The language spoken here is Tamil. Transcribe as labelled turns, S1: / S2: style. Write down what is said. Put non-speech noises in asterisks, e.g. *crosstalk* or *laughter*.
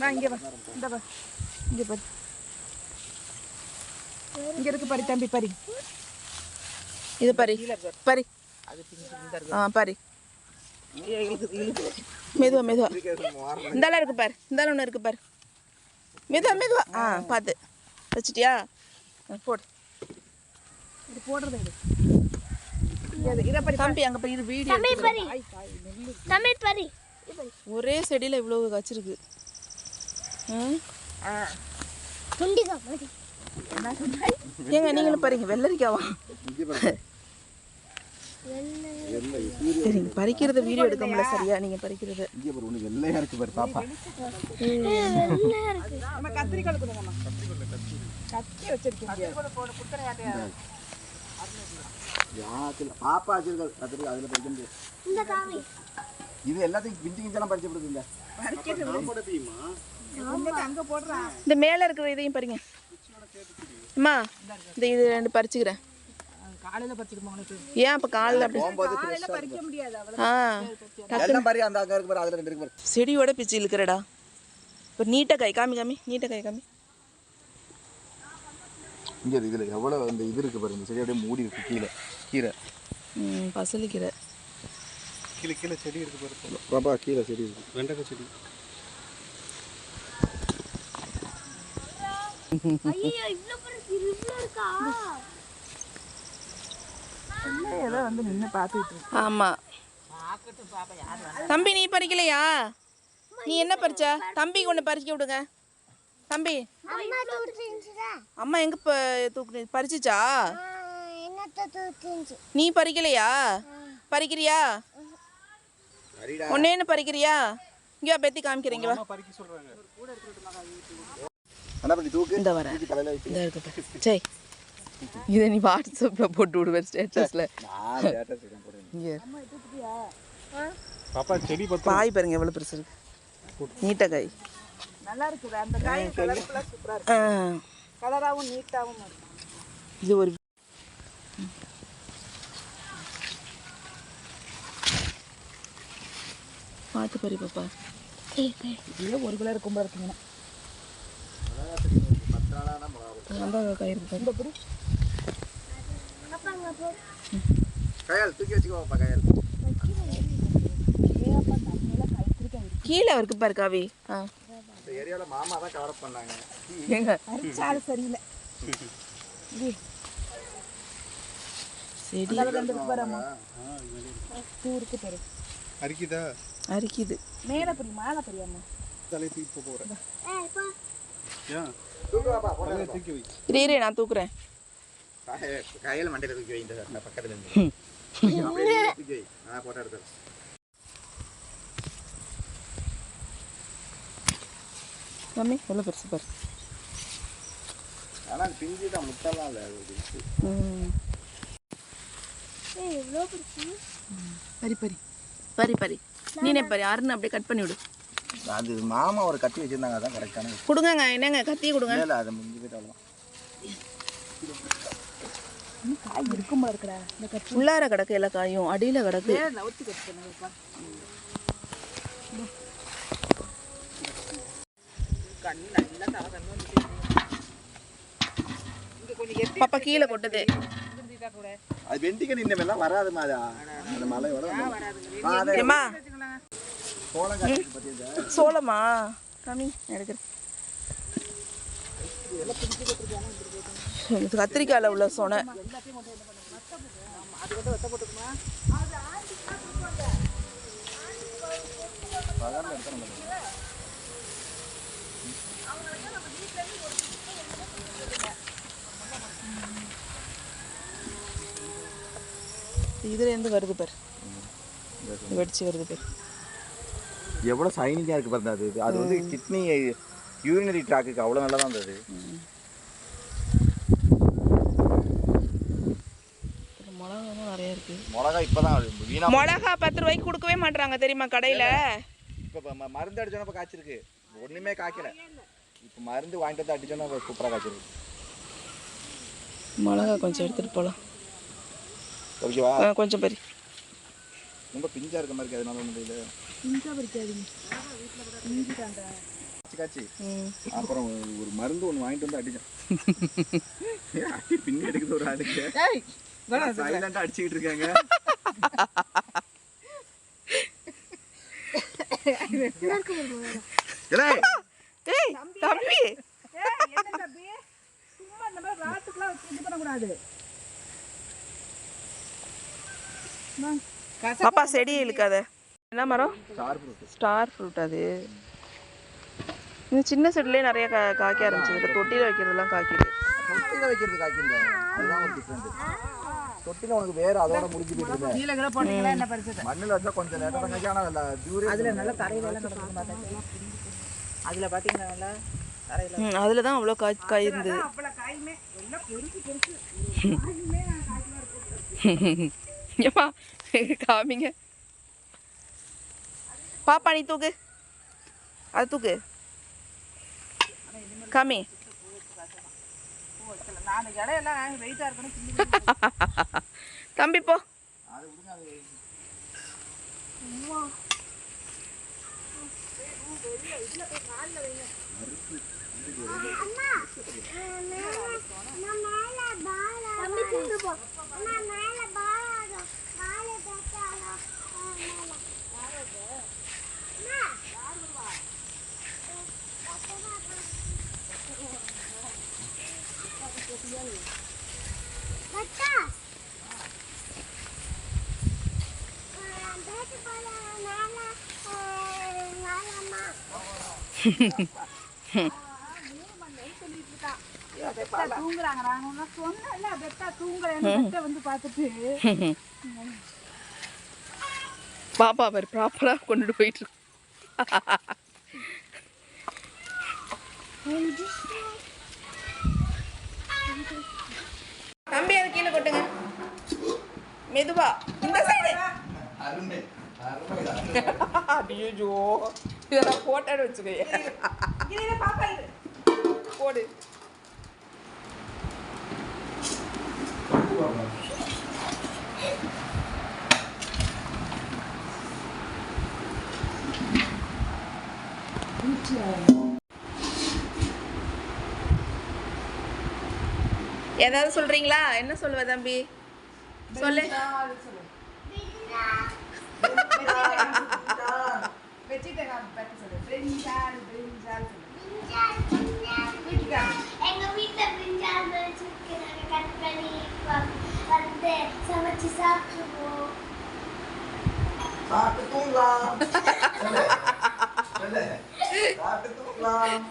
S1: நான் இங்கே வா. இந்த வா. இங்கே பாரு. இங்கே இருக்கு பாரு தம்பி பாரு. இது பாரு. பாரு. ஆ பாரு. மெதுவா மெதுவா. இந்தாலும் இருக்கு பாரு. இந்தாலும் ஒன்று இருக்கு பாரு. மெதுவா மெதுவா. ஆ பார்த்து வச்சிட்டியா? ஆ, போடு. இது போடுறது தம்பி அங்கே போய் இது வீடியோ ஒரே செடியில் இவ்வளோ காய்ச்சிருக்கு. ஏங்க நீங்களும் பாருங்க வெள்ளரிக்காவா? சரிங்க பறிக்கிறத வீடியோ எடுக்க முடியல. சரியா நீங்க பறிக்கிறது.
S2: வெள்ளையா இருக்கு பாரு பாப்பா.
S1: நம்ம கத்திரிக்காய் கொடுங்கம்மா கத்தி வச்சிருக்கீங்க.
S2: யாத்துல பாப்பா வச்சிருக்க கத்திரிக்காய் அதில் பறிக்க முடியாது.
S3: இந்த காவி.
S2: இது எல்லாத்தையும் பிஞ்சு கிஞ்செல்லாம் பறிச்சு விடுதுங்க
S1: இந்த மேல இருக்கிற இதையும் பாருங்க. அம்மா இந்த இது ரெண்டு பறிச்சுக்கிறேன். ஏன் அப்ப காலையில அப்படி?
S2: போகும்போது
S1: பறிக்க முடியாது
S2: ஃப்ரெஷ்ஷாக
S1: ஆ.
S2: எல்லாம் பாரு அந்த அங்கே இருக்கு பாரு அதில் ரெண்டு இருக்கு பாரு.
S1: செடியோட பிச்சு இழுக்கிறடா. இப்போ நீட்டை கை காமி காமி நீட்டை கை காமி.
S2: இங்கே இதில் எவ்வளோ இந்த இது இருக்கு பாரு இந்த செடி அப்படியே மூடி இருக்கு கீழே. கீரை
S1: ம் பசலிக்கிற
S4: கீழே கீழே செடி இருக்கு பாரு.
S2: பாப்பா கீழே செடி இருக்கு.
S4: வெண்டைக்காய் செடி.
S1: தம்பி நீ பறிக்கலையா? நீ என்ன பறிச்ச? தம்பிக்கு ஒன்று பறிக்க விடுங்க. தம்பி.
S3: அம்மா
S1: எங்க ப தூக்கு பறிச்சுச்சா நீ பறிக்கலையா? பறிக்கிறியா? ஒன்னேன்னு பறிக்கிறியா? இங்க பெத்தி காமிக்கிறீங்க வா. இந்த
S2: வச்சு.
S1: இந்த இருக்கு பாரு. சரி. இதை நீ வாட்ஸ்அப்பில் போட்டு விடுவேன் ஸ்டேட்டஸில் பாய் பாருங்க எவ்வளோ பெருசு இருக்கு. நீட்ட காய் நல்லா இருக்குது அந்த காய் சூப்பராக இருக்கு. கலராகவும் நீட்டாகவும் இது ஒரு பார்த்து பாரு பாப்பா. இதுல ஒரு கிலோ இருக்கும் போல இருக்குங்கண்ணா ரொம்ப காய் இருக்கு. இந்த பிடி.
S2: கையால் தூக்கி வச்சுக்கோ பாப்பா கையால்.
S1: கீழே இருக்கு பாரு காவி. ஆ.
S2: ஏரியாவில் மாமா தான் கவர் பண்ணாங்க.
S1: எங்க அரிச்சால சரியில்லை. செடி தூருக்கு பாரு.
S4: அரிக்குதா?
S1: அரிக்குது. மேலே பெரிய மேலே பெரியாமா
S4: தலை தூக்கி இப்போ போகிறேன்
S3: ஏய் போ
S4: ஏன்
S2: தூக்கு பாப்பா போட
S4: தலையை தூக்கி வை.
S1: இரு இரு நான் தூக்குறேன்.
S2: கையில் மண்டையில் தூக்கி வை இந்த பக்கத்தில் இருந்து. அப்படியே தூக்கி வை. நான் போட்டோ எடுத்துறேன்
S1: மம்மி எவ்வளோ பெருசு பாரு.
S2: ஆனால் பிஞ்சு தான் முட்டெல்லாம் இல்லை
S1: பரி பரி பரி பரி நீனே? பரி அருண் அப்படியே கட் பண்ணி விடு.
S2: அது மாமா ஒரு கத்தி வச்சிருந்தாங்க அதான் கரெக்டான
S1: கொடுங்கங்க என்னங்க கத்தி கொடுங்க.
S2: இல்லை அதை முடிஞ்சு போயிட்டு அவ்வளோதான்
S1: காய் இருக்கும் போல இருக்கடா உள்ளார கிடக்கு எல்லா காயும் அடியில கிடக்கு. பாப்பா கீழே கொட்டது.
S2: அது வெண்டிக்கை இந்த மாதிரிலாம் வராது மாதா. அந்த நான் அதை
S1: ஏம்மா?
S2: சோளம் காய்ச்சி பார்த்தீங்க
S1: சோளமா? கம்மி எடுக்கிறேன். கத்திரிக்காயில் உள்ள சொனை. இதுல இருந்து வருது பாரு. வெடிச்சு வருது பாரு.
S2: எவ்வளோ சைனிங்காக இருக்குது பாருங்க அது அது வந்து கிட்னி யூரினரி ட்ராக்குக்கு அவ்வளோ நல்லா தான்
S1: இருக்கு.
S2: மிளகா இப்போ தான் வீணா
S1: மிளகா பத்து ரூபாய்க்கு கொடுக்கவே மாட்றாங்க தெரியுமா கடையில?
S2: இப்போ மருந்து அடிச்சோன்னா காய்ச்சிருக்கு. ஒன்றுமே காய்க்கல. இப்போ மருந்து வாங்கிட்டு வந்து அடிச்சோன்னா சூப்பராக காய்ச்சிருக்கு.
S1: மிளகா கொஞ்சம் எடுத்துட்டு போலாம்.
S2: ஓகேவா
S1: கொஞ்சம் பெரிய
S2: ரொம்ப பிஞ்சா இருக்க மாதிரி இருக்கு அதனால ஒன்றும் இல்லை காய்ச்சி காய்ச்சி.
S1: ம்.
S2: அப்புறம் ஒரு மருந்து ஒன்று வாங்கிட்டு வந்து அடிச்சேன். அடி பின்னி எடுக்குது ஒரு ஆளுக்கு.
S1: ஏய்
S2: சைலண்டா அடிச்சுக்கிட்டு இருக்காங்க. ஏலே,
S1: ஏய் தம்பி பாப்பா செடி இழுக்காத. என்ன மரம்?
S2: ஸ்டார் ஃப்ரூட்
S1: ஸ்டார் ஃப்ரூட் அது. இந்த சின்ன செடிலே நிறைய கா காய்க்க ஆரம்பிச்சது. இப்போ தொட்டியில் வைக்கிறதெல்லாம் காய்க்குது.
S2: தொட்டில வைக்கிறது காய்க்கின்ற அதுதான் ஒரு டிஃப்ரெண்ட் தொட்டில உனக்கு வேற அதோட முடிஞ்சு போயிட்டு
S5: கீழே போனீங்களா என்ன பறிச்சது?
S2: மண்ணில் வச்சா கொஞ்சம் நேரம் காய்க்கும். ஆனால் அதில் டியூரேஷன்
S5: அதுல நல்லா தரையில அதுல பாத்தீங்கன்னா நல்லா தரையில
S1: ம் அதில் தான் அவ்வளோ காய் காய் இருந்தது.
S5: அவ்வளவு *laughs*
S1: காமிங்க பாப்பா நீ தூக்கு அது தூக்கு காமி
S5: நாலு இலையெல்லாம் வெயிட்டா இருக்கணும் கிள்ளி
S1: தம்பி
S3: தம்பி போ அம்மா மேல பாலாடோ பால தட்டாடோ மேல பட்டா பேட்டு போல மேல மேலம்மா
S5: பெத்தா தூங்குறாங்க நான் ஒன்னும் சொன்னேன்ல பெத்தா தூங்குறேன்னு பெத்த வந்து பார்த்துட்டு
S1: பாப்பா அவர் ப்ராப்பராக கொண்டுட்டு போயிட்டு இருக்கு. தம்பி அது கீழே கொட்டுங்க. மெதுவா. இந்த சைடு
S2: அருமை. அருமை.
S1: ஐயோ இதெல்லாம் போட்டோன்னு வச்சுக்கோங்க போடு. ஏதாவது சொல்றீங்களா? என்ன சொல்லுவ தம்பி? சொல்லு.
S5: வச்சுட்டேன் பெத்த சொல்லு பிரிஞ்சால் பிரிஞ்சால் சொல்லு
S3: பிரிஞ்சால் பிரிஞ்சால் எங்க வீட்டுல பிரிஞ்சால் வச்சிருக்கிறாங்க கட் பண்ணி வ- வந்து சமைச்சு சாப்பிடுவோம்
S2: சாப்பிட்டு தூங்கலாம் சொல்லு. சொல்லு. சாப்பிட்டு தூங்கலாம்